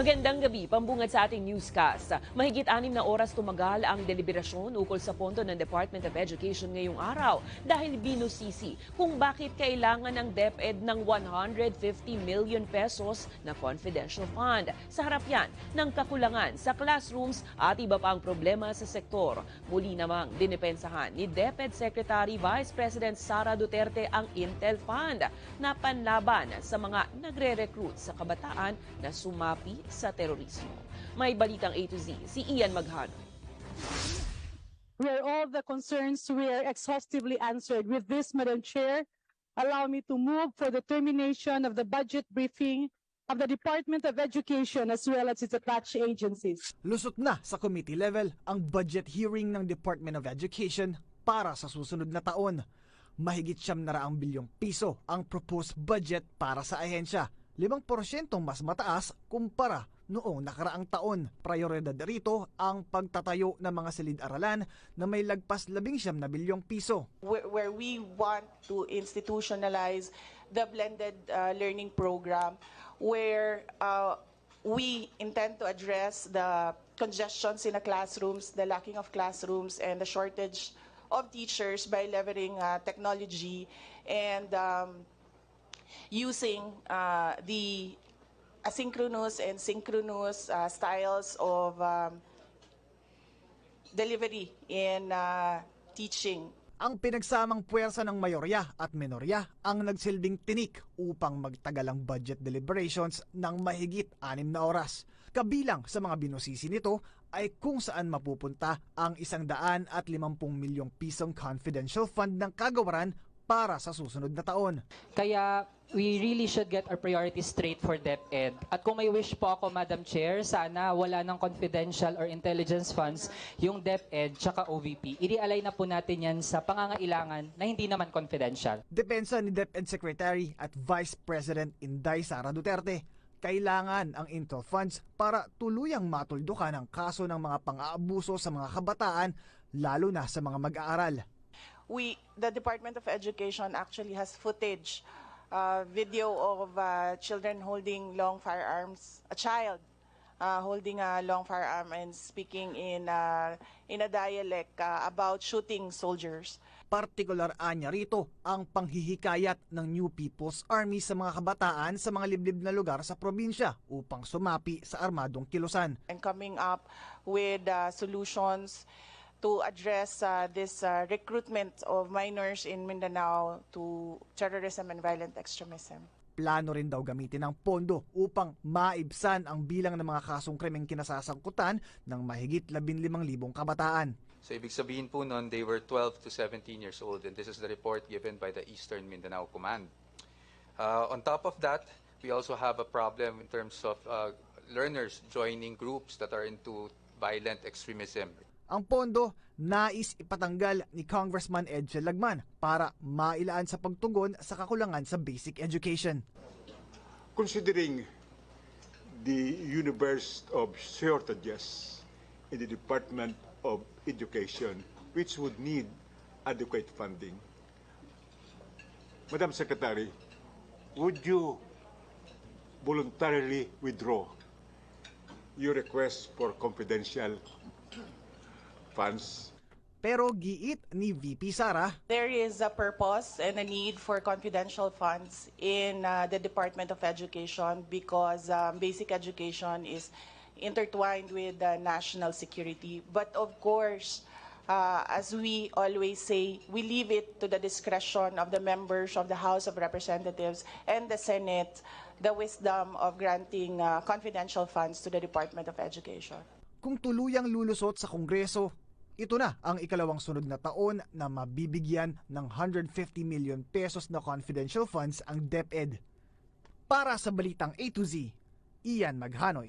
Magandang gabi, pambungad sa ating newscast. Mahigit anim na oras tumagal ang deliberasyon ukol sa pondo ng Department of Education ngayong araw dahil binusisi kung bakit kailangan ng DepEd ng 150 million pesos na confidential fund. Sa harap yan ng kakulangan sa classrooms at iba pang problema sa sektor. Muli namang dinipensahan ni DepEd Secretary Vice President Sara Duterte ang Intel Fund na panlaban sa mga nagre-recruit sa kabataan na sumapi sa terorismo. May balitang A to Z, si Ian Maghano. where all the concerns were exhaustively answered. With this, Madam Chair, allow me to move for the termination of the budget briefing of the Department of Education as well as its attached agencies. Lusot na sa committee level ang budget hearing ng Department of Education para sa susunod na taon. Mahigit siyam na raang bilyong piso ang proposed budget para sa ahensya. 5% mas mataas kumpara noong nakaraang taon. Prioridad rito ang pagtatayo ng mga silid-aralan na may lagpas 11 na bilyong piso. where, where we want to institutionalize the blended uh, learning program, where uh, we intend to address the congestions in the classrooms, the lacking of classrooms, and the shortage of teachers by leveraging uh, technology and um, using uh, the asynchronous and synchronous uh, styles of um, delivery in uh, teaching Ang pinagsamang puwersa ng mayorya at minorya ang nagsilbing tinik upang magtagal ang budget deliberations ng mahigit anim na oras. Kabilang sa mga binusisi nito ay kung saan mapupunta ang isang daan at limampung milyong pisong confidential fund ng kagawaran para sa susunod na taon. Kaya we really should get our priorities straight for DepEd. At kung may wish po ako, Madam Chair, sana wala ng confidential or intelligence funds yung DepEd tsaka OVP. I-realign na po natin yan sa pangangailangan na hindi naman confidential. Depensa ni DepEd Secretary at Vice President Inday Sara Duterte, kailangan ang Intel funds para tuluyang matuldukan ang kaso ng mga pang-aabuso sa mga kabataan, lalo na sa mga mag-aaral. We the Department of Education actually has footage, uh, video of uh, children holding long firearms, a child uh, holding a long firearm and speaking in uh, in a dialect uh, about shooting soldiers. Partikular anya rito ang panghihikayat ng New People's Army sa mga kabataan sa mga liblib na lugar sa probinsya upang sumapi sa armadong kilusan. and coming up with uh, solutions to address uh, this uh, recruitment of minors in Mindanao to terrorism and violent extremism. Plano rin daw gamitin ang pondo upang maibsan ang bilang ng mga kasong krimeng kinasasangkutan ng mahigit 15,000 kabataan. So ibig sabihin po nun, they were 12 to 17 years old and this is the report given by the Eastern Mindanao Command. Uh, on top of that, we also have a problem in terms of uh, learners joining groups that are into violent extremism. Ang pondo nais ipatanggal ni Congressman Edsel Lagman para mailaan sa pagtugon sa kakulangan sa basic education. considering the universe of shortages in the Department of Education, which would need adequate funding, Madam Secretary, would you voluntarily withdraw your request for confidential funds Pero giit ni VP Sara, There is a purpose and a need for confidential funds in uh, the Department of Education because um, basic education is intertwined with uh, national security. But of course, uh, as we always say, we leave it to the discretion of the members of the House of Representatives and the Senate the wisdom of granting uh, confidential funds to the Department of Education. Kung tuluyang lulusot sa Kongreso, ito na ang ikalawang sunod na taon na mabibigyan ng 150 million pesos na confidential funds ang DepEd. Para sa Balitang A to Z, Ian Maghanoy.